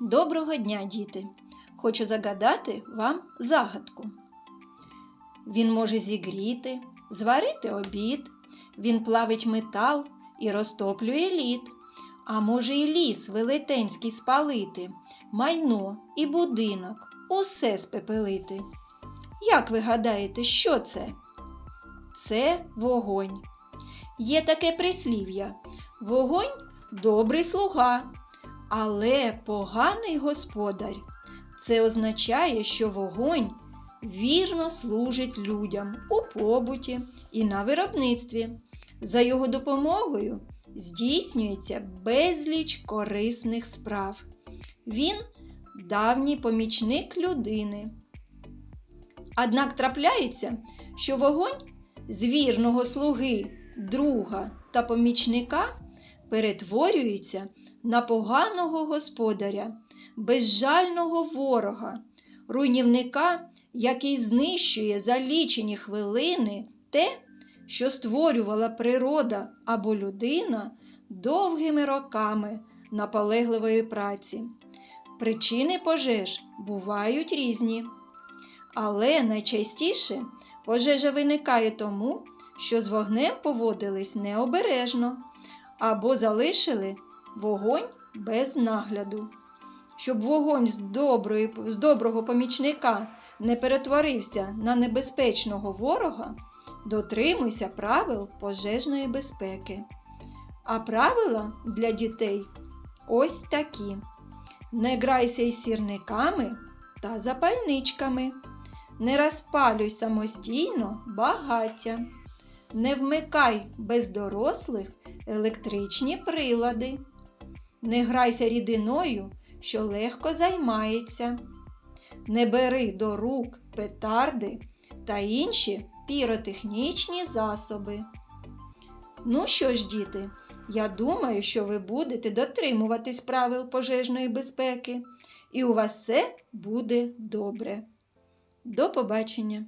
Доброго дня, діти! Хочу загадати вам загадку. Він може зігріти, зварити обід, він плавить метал і розтоплює лід, а може і ліс велетенський спалити, майно і будинок, усе спепелити. Як ви гадаєте, що це? Це вогонь. Є таке прислів'я: вогонь добрий слуга, але поганий господар. Це означає, що вогонь вірно служить людям у побуті і на виробництві. За його допомогою здійснюється безліч корисних справ. Він давній помічник людини. Однак трапляється, що вогонь з вірного слуги, друга та помічника перетворюється на поганого господаря, безжального ворога, руйнівника, який знищує за лічені хвилини те, що створювала природа або людина довгими роками наполегливої праці. Причини пожеж бувають різні. Але найчастіше пожежа виникає тому, що з вогнем поводились необережно або залишили вогонь без нагляду. Щоб вогонь з, доброї, з доброго помічника не перетворився на небезпечного ворога, дотримуйся правил пожежної безпеки. А правила для дітей ось такі: не грайся із сірниками та запальничками, не розпалюй самостійно багаття, не вмикай без дорослих електричні прилади, не грайся рідиною, що легко займається, не бери до рук петарди та інші піротехнічні засоби. Ну що ж, діти, я думаю, що ви будете дотримуватись правил пожежної безпеки, і у вас все буде добре. До побачення!